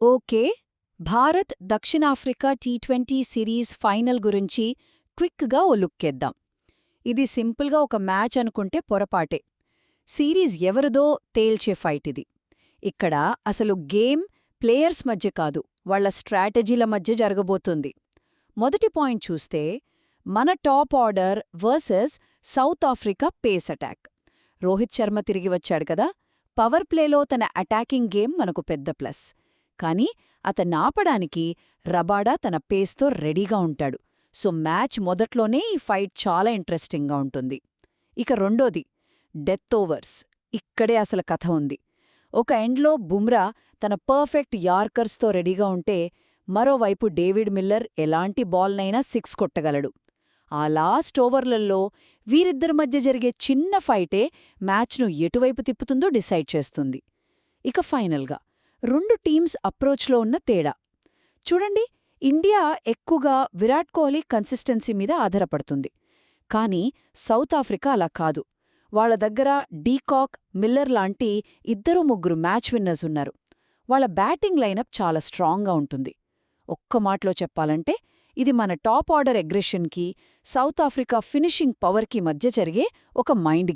Okay Bharat దక్షిణాఫ్రికా T twenty series final గురించి క్విక్గా ఓ లుక్కేద్దాం ఇది సింపుల్గా ఒక మ్యాచ్ అనుకుంటే పొరపాటే. సిరీస్ ఎవరిదో తేల్చే ఫైట్ ఇది. ఇక్కడ అసలు గేమ్ ప్లేయర్స్ మధ్య కాదు వాళ్ళ స్ట్రాటజీల మధ్య జరగబోతుంది. మొదటి పాయింట్ చూస్తే మన top order versus South Africa pace attack. Rohit Sharma తిరిగి వచ్చాడు కదా పవర్ ప్లేలో తన అటాకింగ్ గేమ్ మనకు పెద్ద ప్లస్. కానీ అతన్నాపడానికి రబాడా తన పేస్తో రెడీగా ఉంటాడు. సో మ్యాచ్ మొదట్లోనే ఈ ఫైట్ చాలా ఇంట్రెస్టింగ్గా ఉంటుంది. ఇక రెండోది డెత్ ఓవర్స్. ఇక్కడే అసలు కథ ఉంది. ఒక ఎండ్లో బుమ్రా తన పర్ఫెక్ట్ యార్కర్స్తో రెడీగా ఉంటే మరోవైపు డేవిడ్ మిల్లర్ ఎలాంటి బాల్నైనా సిక్స్ కొట్టగలడు. ఆ లాస్ట్ ఓవర్లలో వీరిద్దరి మధ్య జరిగే చిన్న ఫైటే మ్యాచ్ను ఎటువైపు తిప్పుతుందో డిసైడ్ చేస్తుంది. ఇక ఫైనల్గా రెండు టీమ్స్ అప్రోచ్లో ఉన్న తేడా. చూడండి ఇండియా ఎక్కువగా విరాట్ కోహ్లీ కన్సిస్టెన్సీ మీద ఆధారపడుతుంది. కానీ సౌత్ ఆఫ్రికా అలా కాదు. వాళ్ళ దగ్గర డీకాక్ మిల్లర్ లాంటి ఇద్దరు ముగ్గురు మ్యాచ్ విన్నర్స్ ఉన్నారు. వాళ్ళ బ్యాటింగ్ లైనప్ చాలా స్ట్రాంగ్గా ఉంటుంది. ఒక్క మాటలో చెప్పాలంటే ఇది మన టాప్ ఆర్డర్ అగ్రెషన్కి సౌత్ ఆఫ్రికా ఫినిషింగ్ పవర్కి మధ్య జరిగే ఒక మైండ్